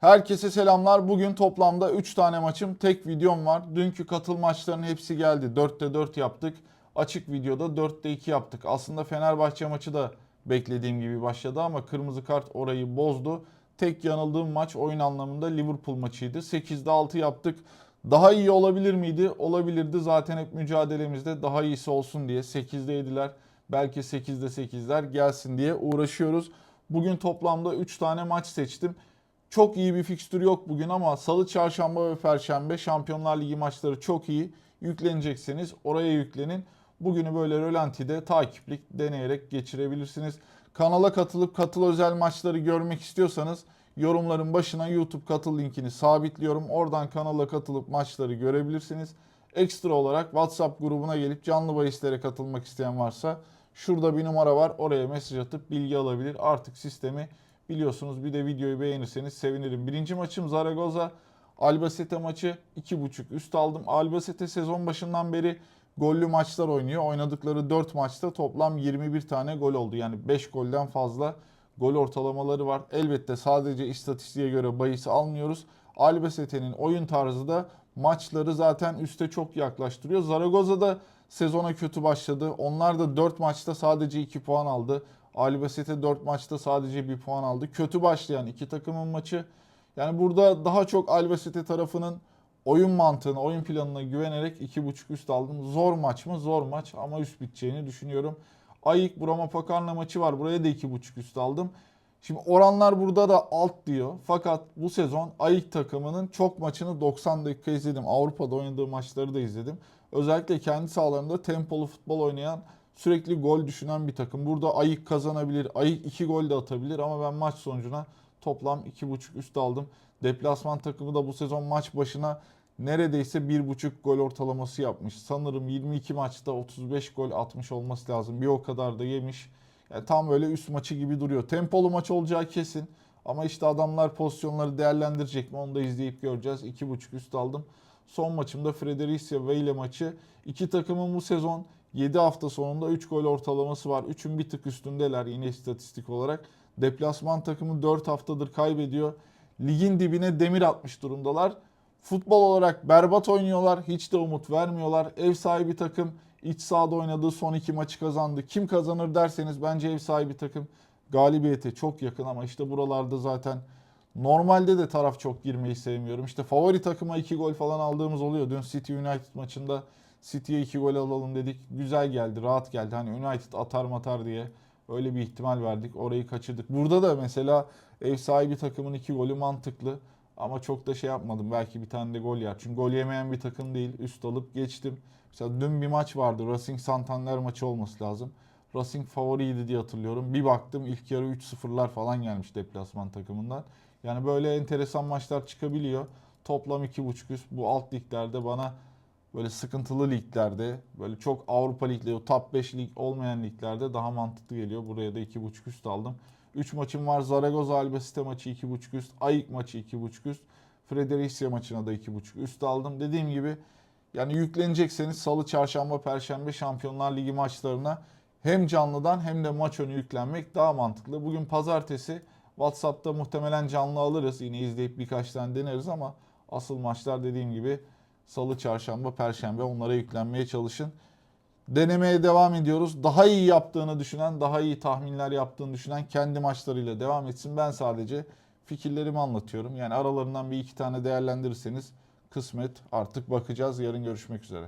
Herkese selamlar. Bugün toplamda 3 tane maçım, tek videom var. Dünkü katıl maçlarının hepsi geldi. 4'te 4 yaptık. Açık videoda 4'te 2 yaptık. Aslında Fenerbahçe maçı da beklediğim gibi başladı ama kırmızı kart orayı bozdu. Tek yanıldığım maç oyun anlamında Liverpool maçıydı. 8'de 6 yaptık. Daha iyi olabilir miydi? Olabilirdi. Zaten hep mücadelemizde daha iyisi olsun diye 8'de 7'ler, belki 8'de 8'ler gelsin diye uğraşıyoruz. Bugün toplamda 3 tane maç seçtim. Çok iyi bir fikstür yok bugün ama salı, çarşamba ve perşembe Şampiyonlar Ligi maçları çok iyi. Yüklenecekseniz oraya yüklenin. Bugünü böyle rölantide takiplik deneyerek geçirebilirsiniz. Kanala katılıp katıl özel maçları görmek istiyorsanız yorumların başına YouTube katıl linkini sabitliyorum. Oradan kanala katılıp maçları görebilirsiniz. Ekstra olarak WhatsApp grubuna gelip canlı bahislere katılmak isteyen varsa şurada bir numara var. Oraya mesaj atıp bilgi alabilir. Artık sistemi biliyorsunuz. Bir de videoyu beğenirseniz sevinirim. Birinci maçım Zaragoza. Albacete maçı 2.5 üst aldım. Albacete sezon başından beri gollü maçlar oynuyor. Oynadıkları 4 maçta toplam 21 tane gol oldu. Yani 5 golden fazla gol ortalamaları var. Elbette sadece istatistiğe göre bahis almıyoruz. Albacete'nin oyun tarzı da maçları zaten üste çok yaklaştırıyor. Zaragoza da sezona kötü başladı. Onlar da 4 maçta sadece 2 puan aldı. Albacete 4 maçta sadece 1 puan aldı. Kötü başlayan iki takımın maçı. Yani burada daha çok Albacete tarafının oyun mantığına, oyun planına güvenerek 2.5 üst aldım. Zor maç mı? Zor maç ama üst biteceğini düşünüyorum. Ayık Broma Pakarna maçı var. Buraya da 2.5 üst aldım. Şimdi oranlar burada da alt diyor. Fakat bu sezon Ayık takımının çok maçını 90 dakika izledim. Avrupa'da oynadığı maçları da izledim. Özellikle kendi sahalarında tempolu futbol oynayan, sürekli gol düşünen bir takım. Burada Ayık kazanabilir. Ayık 2 gol de atabilir ama ben maç sonucuna toplam 2.5 üst aldım. Deplasman takımı da bu sezon maç başına neredeyse 1.5 gol ortalaması yapmış. Sanırım 22 maçta 35 gol atmış olması lazım. Bir o kadar da yemiş. Yani tam böyle üst maçı gibi duruyor. Tempolu maç olacağı kesin. Ama işte adamlar pozisyonları değerlendirecek mi onu da izleyip göreceğiz. 2.5 üst aldım. Son maçımda Fredericia Vejle maçı. İki takımın bu sezon 7 hafta sonunda 3 gol ortalaması var. 3'ün bir tık üstündeler yine istatistik olarak. Deplasman takımı 4 haftadır kaybediyor. Ligin dibine demir atmış durumdalar. Futbol olarak berbat oynuyorlar. Hiç de umut vermiyorlar. Ev sahibi takım iç sahada oynadığı son iki maçı kazandı. Kim kazanır derseniz bence ev sahibi takım galibiyete çok yakın ama işte buralarda zaten normalde de taraf çok girmeyi sevmiyorum. İşte favori takıma 2 gol falan aldığımız oluyor. Dün City United maçında City'ye 2 gol alalım dedik. Güzel geldi, rahat geldi. Hani United atar matar diye öyle bir ihtimal verdik. Orayı kaçırdık. Burada da mesela ev sahibi takımın 2 golü mantıklı. Ama çok da şey yapmadım. Belki bir tane de gol yer. Çünkü gol yemeyen bir takım değil. Üst alıp geçtim. Mesela dün bir maç vardı. Racing Santander maçı olması lazım. Racing favoriydi diye hatırlıyorum. Bir baktım ilk yarı 3-0'lar falan gelmiş deplasman takımından. Yani böyle enteresan maçlar çıkabiliyor. Toplam 2.5 üst. Bu alt liglerde bana böyle sıkıntılı liglerde böyle çok Avrupa ligleri top 5 lig olmayan liglerde daha mantıklı geliyor. Buraya da 2.5 üst aldım. 3 maçım var. Zaragoza Albacete maçı 2.5 üst. Ayık maçı 2.5 üst. Fredericia maçına da 2.5 üst aldım. Dediğim gibi yani yüklenecekseniz salı, çarşamba, perşembe Şampiyonlar Ligi maçlarına hem canlıdan hem de maç önü yüklenmek daha mantıklı. Bugün pazartesi WhatsApp'ta muhtemelen canlı alırız. Yine izleyip birkaç tane deneriz ama asıl maçlar dediğim gibi salı, çarşamba, perşembe onlara yüklenmeye çalışın. Denemeye devam ediyoruz. Daha iyi yaptığını düşünen, daha iyi tahminler yaptığını düşünen kendi maçlarıyla devam etsin. Ben sadece fikirlerimi anlatıyorum. Yani aralarından bir iki tane değerlendirirseniz kısmet artık bakacağız. Yarın görüşmek üzere.